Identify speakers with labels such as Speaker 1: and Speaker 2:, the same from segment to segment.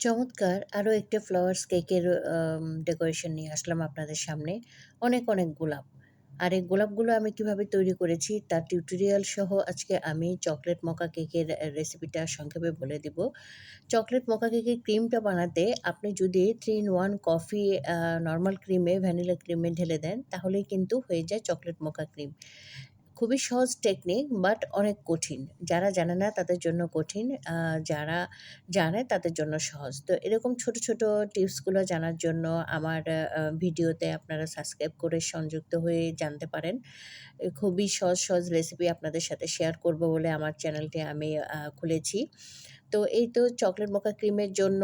Speaker 1: চমৎকার আরও একটা ফ্লাওয়ার্স কেকের ডেকোরেশন নিয়ে আসলাম আপনাদের সামনে। অনেক, অনেক গোলাপ। আর এই গোলাপগুলো আমি কীভাবে তৈরি করেছি তার টিউটোরিয়াল সহ আজকে আমি চকলেট মকা কেকের রেসিপিটা সংক্ষেপে বলে দিব। চকলেট মকা কেকের ক্রিমটা বানাতে আপনি যদি 3 in 1 কফি নর্মাল ক্রিমে ভ্যানিলা ক্রিমে ঢেলে দেন তাহলেই কিন্তু হয়ে যায় চকলেট মকা ক্রিম। খুবই সহজ টেকনিক বাট অনেক কঠিন। যারা জানে না তাদের জন্য কঠিন। যারা জানে তাদের জন্য সহজ। তো এরকম ছোট, ছোট টিপসগুলো জানার জন্য আমার ভিডিওতে আপনারা সাবস্ক্রাইব করে সংযুক্ত হয়ে জানতে পারেন। খুবই সহজ, সহজ রেসিপি আপনাদের সাথে শেয়ার করব বলে আমার চ্যানেলটি আমি খুলেছি। তো এই তো চকলেট মোকা ক্রিমের জন্য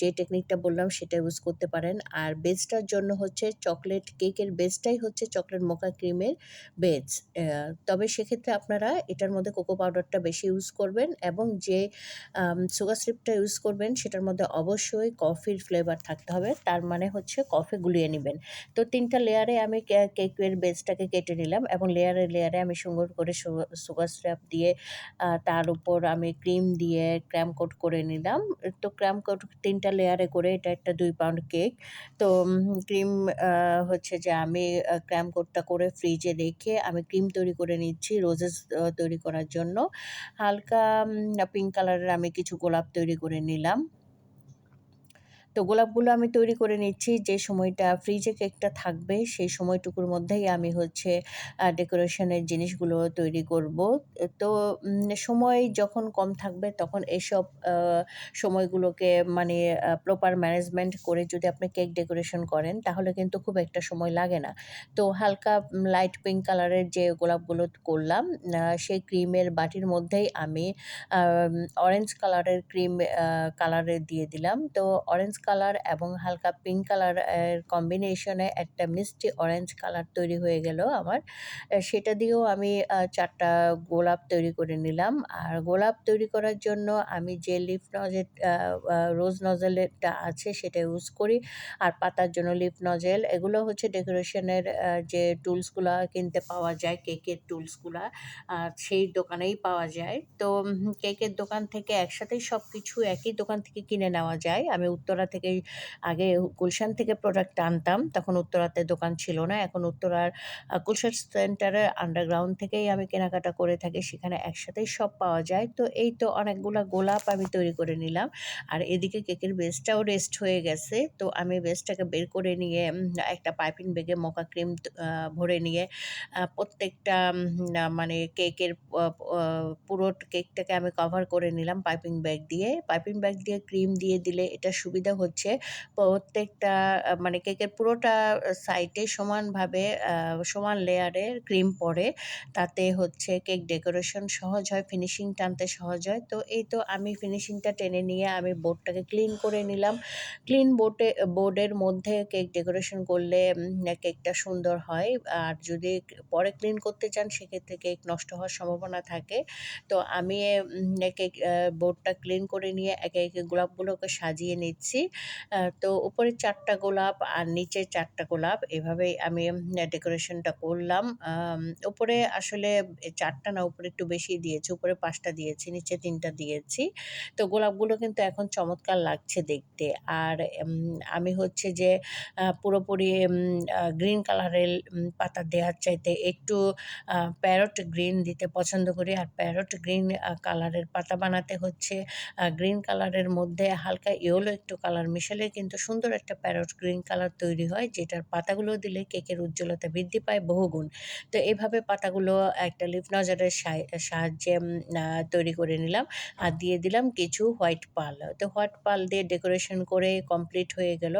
Speaker 1: যে টেকনিকটা বললাম সেটা ইউজ করতে পারেন। আর বেসটার জন্য হচ্ছে চকলেট কেকের বেসটাই হচ্ছে চকলেট মোকা ক্রিমের। অ্যা তবে সেক্ষেত্রে আপনারা এটার মধ্যে কোকো পাউডারটা বেশি ইউজ করবেন এবং যে সুগার স্লিপটা ইউজ করবেন সেটার মধ্যে অবশ্যই কফির ফ্লেভার থাকতে হবে। তার মানে হচ্ছে কফি গুলিয়ে নেবেন তো তিনটা লেয়ারে আমি কেকের বেসটাকে কেটে নিলাম এবং লেয়ারে, লেয়ারে আমি সুন্দর করে সুগার সিরাপ দিয়ে তার উপর আমি ক্রিম দিয়ে ক্র্যাম কোট করে নিলাম। তো ক্র্যাম কোট তিনটা লেয়ারে করে এটা একটা দুই পাউন্ড কেক। তো ক্রিম হচ্ছে যে আমি ক্র্যাম কোটটা করে ফ্রিজে রেখে আমি ক্রিম তৈরি করে নিচ্ছি রোজেস তৈরি করার জন্য। হালকা পিঙ্ক কালারের আমি কিছু গোলাপ তৈরি করে নিলাম। তো গোলাপগুলো আমি তৈরি করে নিচ্ছি যে সময়টা ফ্রিজে কেকটা থাকবে, সেই সময়টুকুর মধ্যেই আমি হচ্ছে ডেকোরেশনের জিনিসগুলো তৈরি করব। তো সময় যখন কম থাকবে তখন এসব সময়গুলোকে মানে প্রপার ম্যানেজমেন্ট করে যদি আপনি কেক ডেকোরেশন করেন তাহলে কিন্তু খুব একটা সময় লাগে না। তো হালকা লাইট পিঙ্ক কালারের যে গোলাপগুলো করলাম সেই ক্রিমের বাটির মধ্যেই আমি অরেঞ্জ কালারের ক্রিম কালারের দিয়ে দিলাম। তো অরেঞ্জ কালার এবং হালকা পিঙ্ক কালারের কম্বিনেশনে একটা মিষ্টি অরেঞ্জ কালার তৈরি হয়ে গেল আমার। সেটা দিয়েও আমি চারটা গোলাপ তৈরি করে নিলাম। আর গোলাপ তৈরি করার জন্য আমি যে লিফ নজেল রোজ নজেলেরটা আছে সেটা ইউজ করি। আর পাতার জন্য লিফ নজেল এগুলো হচ্ছে ডেকোরেশনের যে টুলসগুলা কিনতে পাওয়া যায়, কেকের টুলসগুলা সেই দোকানেই পাওয়া যায়। তো কেকের দোকান থেকে একসাথেই সব কিছু একই দোকান থেকে কিনে নেওয়া যায়। আমি উত্তরা থেকেই আগে গুলশান থেকে প্রোডাক্ট আনতাম। তখন উত্তরাতে দোকান ছিল না। এখন উত্তরার গুলশান সেন্টারে আন্ডারগ্রাউন্ড থেকেই আমি কেনাকাটা করে থাকি। সেখানে একসাথেই সব পাওয়া যায়। তো এই তো অনেকগুলা গোলাপ আমি তৈরি করে নিলাম। আর এদিকে কেকের বেসটাও রেস্ট হয়ে গেছে। তো আমি বেসটাকে বের করে নিয়ে একটা পাইপিং ব্যাগে মোকা ক্রিম ভরে নিয়ে প্রত্যেকটা মানে কেকের পুরো কেকটাকে আমি কভার করে নিলাম পাইপিং ব্যাগ দিয়ে। পাইপিং ব্যাগ দিয়ে ক্রিম দিয়ে দিলে এটা সুবিধা হচ্ছে প্রত্যেকটা মানে কেকের পুরোটা আ সাইডে সমানভাবে সমান লেয়ারে ক্রিম পড়ে। তাতে হচ্ছে কেক ডেকোরেশন সহজ হয়, ফিনিশিং টানতে সহজ হয়। তো এই তো আমি ফিনিশিংটা টেনে নিয়ে আমি বোর্ডটাকে ক্লিন করে নিলাম। ক্লিন বোর্ডে বোর্ডের মধ্যে কেক ডেকোরেশন করলে কেকটা সুন্দর হয়। আর যদি পরে ক্লিন করতে চান সেক্ষেত্রে কেক নষ্ট হওয়ার সম্ভাবনা থাকে। তো আমি কেক বোর্ডটা ক্লিন করে নিয়ে একে, একে গোলাপগুলোকে সাজিয়ে নিচ্ছি। তো উপরে চারটা গোলাপ আর নিচে চারটা গোলাপ এভাবেই আমি ডেকোরেশনটা করলাম। উপরে আসলে চারটা না উপরে একটু বেশিই দিয়েছি। উপরে পাঁচটা দিয়েছি, নিচে তিনটা দিয়েছি। তো গোলাপগুলো কিন্তু এখন চমৎকার লাগছে দেখতে। আর আমি হচ্ছে যে পুরোপুরি গ্রিন কালারের পাতা দেওয়ার চাইতে একটু প্যারট গ্রিন দিতে পছন্দ করি। আর প্যারট গ্রিন কালারের পাতা বানাতে হচ্ছে গ্রিন কালারের মধ্যে হালকা ইয়েলো একটু কালার মিশালে কিন্তু সুন্দর একটা প্যারট গ্রিন কালার তৈরি হয়, যেটার পাতাগুলো দিলে কেকের উজ্জ্বলতা বৃদ্ধি পায় বহুগুণ। তো এভাবে পাতাগুলো একটা লিফ নজরের সাই, সাহায্যে তৈরি করে নিলাম। আর দিয়ে দিলাম কিছু হোয়াইট পাল তো হোয়াইট পাল দিয়ে ডেকোরেশন করে কমপ্লিট হয়ে গেল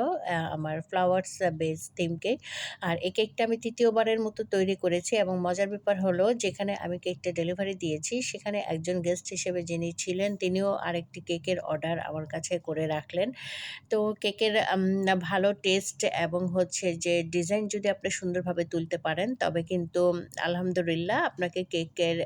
Speaker 1: আমার ফ্লাওয়ার্স বেস থিম কেক। আর এই কেকটা আমি তৃতীয়বারের মতো তৈরি করেছি এবং মজার ব্যাপার হলো যেখানে আমি কেকটা ডেলিভারি দিয়েছি, সেখানে একজন গেস্ট হিসেবে যিনি ছিলেন, তিনিও আরেকটি কেকের অর্ডার আমার কাছে করে রাখলেন। তো কেকের ভালো টেস্ট এবং হচ্ছে যে ডিজাইন যদি আপনি সুন্দরভাবে তুলতে পারেন, তবে কিন্তু আলহামদুলিল্লাহ আপনাকে কেকের